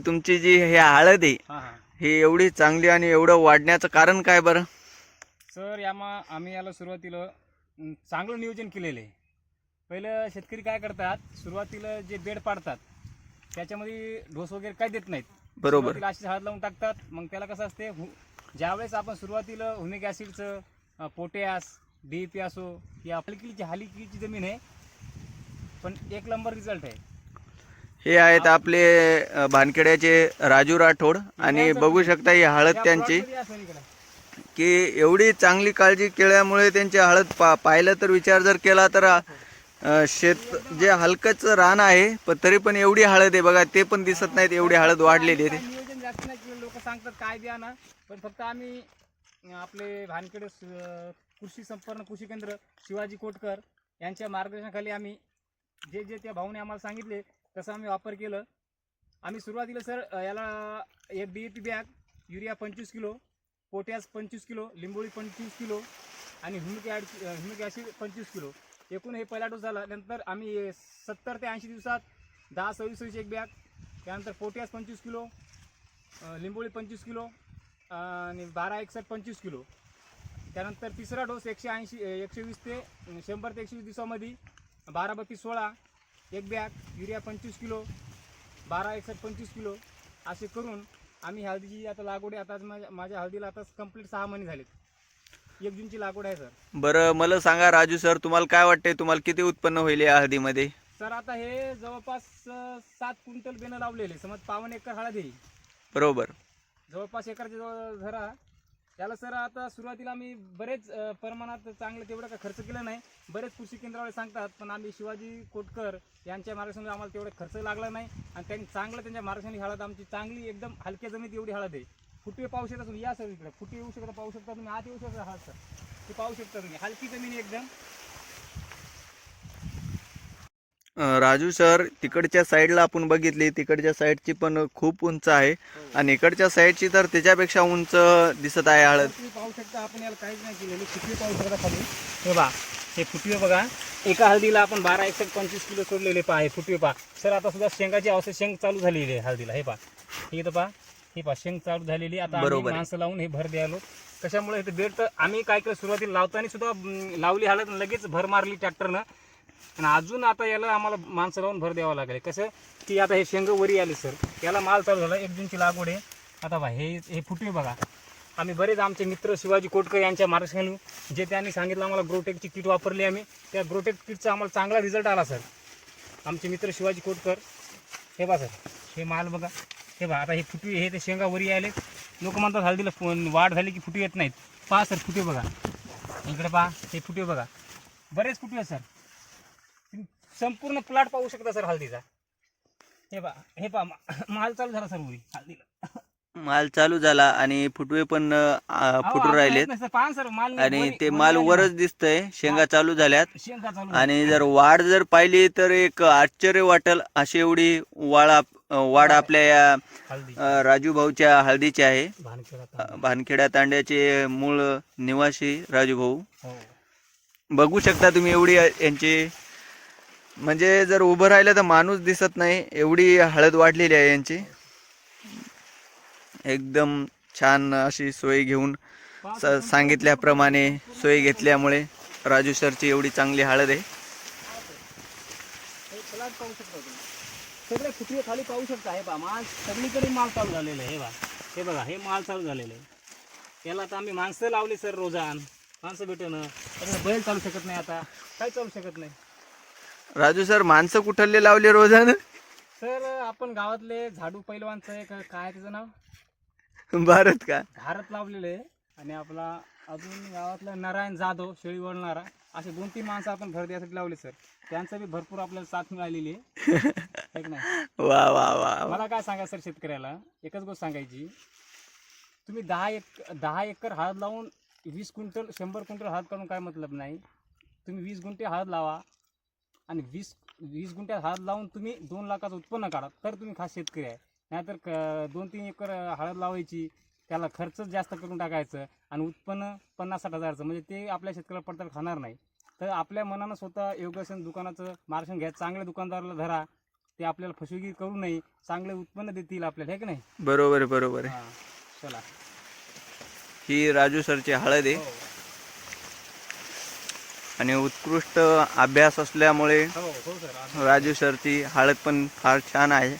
तुमची जी हे हळद आहे हा हा. ही एवढी चांगली आणि एवढं वाढण्याचं कारण काय बरं? सर यामा आम्ही याला सुरुवातीला अं, चांगलं नियोजन केलेलं आहे. पहिलं शेतकरी काय करतात सुरुवातीला जे बेड पाडतात त्याच्यामध्ये ढोस वगैरे काय देत नाहीत. बरोबर. सुरुवातीला अशीच हळद लावून टाकतात मग त्याला कसं असते हु ज्यावेळेस आपण सुरुवातीला हुमिक ॲसिडचं पोटॅस डी पी असो की आपली हालिकीची जमीन आहे पण एक नंबर रिझल्ट आहे. हे आहेत आपले भानखेड्याचे राजू राठोड. आणि बघू शकता ही हळद त्यांची. की एवढी चांगली काळजी केल्यामुळे त्यांची हळद पा पाहिलं तर विचार जर केला तर शेत जे हलकंच रान आहे पण तरी पण एवढी हळद आहे बघा ते पण दिसत नाहीत एवढी हळद वाढलेली आहे. लोक सांगतात काय द्या ना पण फक्त आम्ही आपले भानखेडे कृषी संपन्न कृषी केंद्र शिवाजी कोटकर यांच्या मार्गदर्शनाखाली आम्ही जे जे त्या भाऊने आम्हाला सांगितले तसा आम्ही वापर केलं. आम्ही सुरुवातीला सर याला एक D A P bag urea पंचवीस किलो पोटॅश पंचवीस किलो लिंबोळी पंचवीस किलो आणि ह्युमिक ॲड ह्युमिक ॲसिड पंचवीस किलो. एकूण हे पहिला डोस झाला नंतर आम्ही सत्तर ते ऐंशी दिवसात दहा सव्वीस सव्वीस एक बॅग त्यानंतर पोटॅश पंचवीस किलो लिंबोळी पंचवीस किलो आणि बारा एकसष्ट पंचवीस किलो. त्यानंतर तिसरा डोस एकशे ऐंशी एकशे वीस ते शंभर ते एकशे वीस दिवसामध्ये बारा बत्तीस सोळा एक बॅग युरिया पंचवीस किलो बारा एकसष्ट पंचवीस किलो असे करून आम्ही हळदीची आता लागवड आता माझ्या माझ्या हळदीला आता कंप्लीट सहा महिने झालेत. एक जूनची लागवड आहे सर. बरं मला सांगा राजू सर तुम्हाला काय वाटतंय? तुम्हाला किती उत्पन्न होईल या हळदीमध्ये? सर आता हे जवळपास सात क्विंटल बेणं लावलेले समज पावन एकर हळद आहे. बरोबर. जवळपास एकरच्या जवळ धरा त्याला सर आता सुरुवातीला आम्ही बरेच अ, प्रमाणात चांगलं तेवढं काय खर्च केलं नाही. बरेच कृषी केंद्रावाले सांगतात पण आम्ही शिवाजी कोटकर यांच्या मार्गदर्शनामुळे आम्हाला तेवढं खर्च लागला नाही आणि त्यांनी चांगलं त्यांच्या मार्गदर्शनाने हळद आमची चांगली एकदम हलक्या जमिनीत एवढी हळद आहे. फुटवे पाहू शकता तुम्ही या सर इकडे. फुटवे येऊ शकता पाहू शकता तुम्ही आत येऊ शकता हळद सर. ते पाहू शकता तुम्ही. हलकी जमीन एकदम. राजू सर तिकडच्या साईडला आपण बघितली तिकडच्या साईडची पण खूप उंच आहे. आणि इकडच्या साईडची तर त्याच्यापेक्षा उंच दिसत आहे हळद. तर तुम्ही पाहू शकता आपण याला काहीच नाही केलेले. फुटवे पाहू शकता खाली. हे बा हे फुटवे बघा. एका हळदीला आपण बारा एकशे पंचवीस किलो सोडलेले पहा हे फुटवे पहा. सर आता सुद्धा शेंगाची अवस्था शेंग चालू झालेली आहे हळदीला. हे पहा. हे इथं पहा. हे पहा शेंग चालू झालेली आहे. आता आम्ही बरोबर. माणसं लावून हे भर द्यायलो. कशामुळे इथे बेड तर आम्ही काय केलं सुरुवातीला लावताना सुद्धा लावली हळद लगेच भर मारली ट्रॅक्टरनं. आणि अजून आता याला आम्हाला माणसं लावून भर द्यावं लागेल. कसं? की आता हे शेंग वरी आले सर. याला माल चालू झाला एक जूनची लागवड आहे. आता बा हे हे फुटवे बघा. आम्ही बरेच आमचे मित्र शिवाजी कोटकर यांच्या मार्गदर्शनाने जे त्यांनी सांगितलं आम्हाला ग्रोटेकची किट वापरली आम्ही. त्या ग्रोटेक किटचा आम्हाला चांगला रिझल्ट आला सर. आमचे मित्र शिवाजी कोटकर हे बा सर. हे माल बघा. हे बा आता हे फुटवे हे ते शेंगा वरी आले. लोक म्हणतात हळदीला वाढ झाली की फुटू येत नाहीत. पहा सर फुटवे बघा. इकडे पहा हे फुटवे बघा. बरेच फुटवे आहेत, सर. संपूर्ण प्लॉट पाहू शकता सर हळदीचा. हे पहा हे मा- माल चालू झाला सर वरी हळदीला. माल चालू झाला आणि फुटवे पण अं, फुटून आपण राहिलेत. पहा सर माल आणि ते माल वरच दिसतंय शेंगा चालू झाल्यात. ना. शेंगा चालू आणि जर वाढ जर पाहिली तर एक आश्चर्य वाटेल अशी एवढी वाढ आप- वाढ आपल्या या हळदी अं, राजू भाऊच्या हळदीची आहे. भानखेडा अं, भानखेडा तांड्याचे मूळ निवासी राजू भाऊ. हो. बघू शकता तुम्ही एवढी यांची म्हणजे जर उभं राहिलं तर माणूस दिसत नाही. एवढी हळद वाढलेली आहे यांची. एकदम छान अशी सोय घेऊन सांगितल्याप्रमाणे सोय घेतल्यामुळे राजू सरची एवढी चांगली हळद आहे. हे पाहू खाली पाहू शकता हे बा माल सगळीकडे माल चालू झालेलं आहे हे बघा हे बघा हे माल चालू झालेलं आहे. याला आता आम्ही माणसं लावली सर रोजान. माणसं भेटणं. बैल चालू शकत नाही आता. काही चालू शकत नाही. राजू सर माणसं कुठले लावले रोजानं? सर आपण गावातले झाडू पैलवानचं एक काय त्याचं नाव? भारत का? भारत लावलेलं आहे. आणि आपला अजून गावातला नारायण जाधव शेळी वळणारा असे दोन तीन माणसं आपण भर द्यासाठी लावले सर. त्यांचं बी भरपूर आपल्याला साथ मिळालेली आहे. है की नाही? वा वा वा वा. मला काय सांगा सर शेतकऱ्याला? एकच गोष्ट सांगायची. तुम्ही दहा एक दहा एकर हळद लावून वीस क्विंटल शंभर क्विंटल हळद काढून काय मतलब नाही? तुम्ही वीस गुंठे हळद लावा. आणि वीस वीस गुंठ्यात हळद लावून तुम्ही दोन लाखाचं उत्पन्न काढा. तर तुम्ही खास शेतकरी आहे. नाहीतर क दोन तीन एकर हळद लावायची त्याला खर्चच जास्त करून टाकायचं आणि उत्पन्न पन्नास साठ हजारचं. म्हणजे ते आपल्या शेतकऱ्याला पडताळ खाणार नाही. तर आपल्या मनानं स्वतः योगासन दुकानाचं मार्गदर्शन घ्या. चांगल्या दुकानदाराला धरा. ते आपल्याला फसवगी करू नये. चांगले उत्पन्न देतील आपल्याला. हे की नाही? बरोबर आहे बरोबर आहे. चला. ही राजू सरची हळद आहे. हो. आणि उत्कृष्ट अभ्यास असल्यामुळे हो, हो राजू सरची हळद पण फार छान आहे.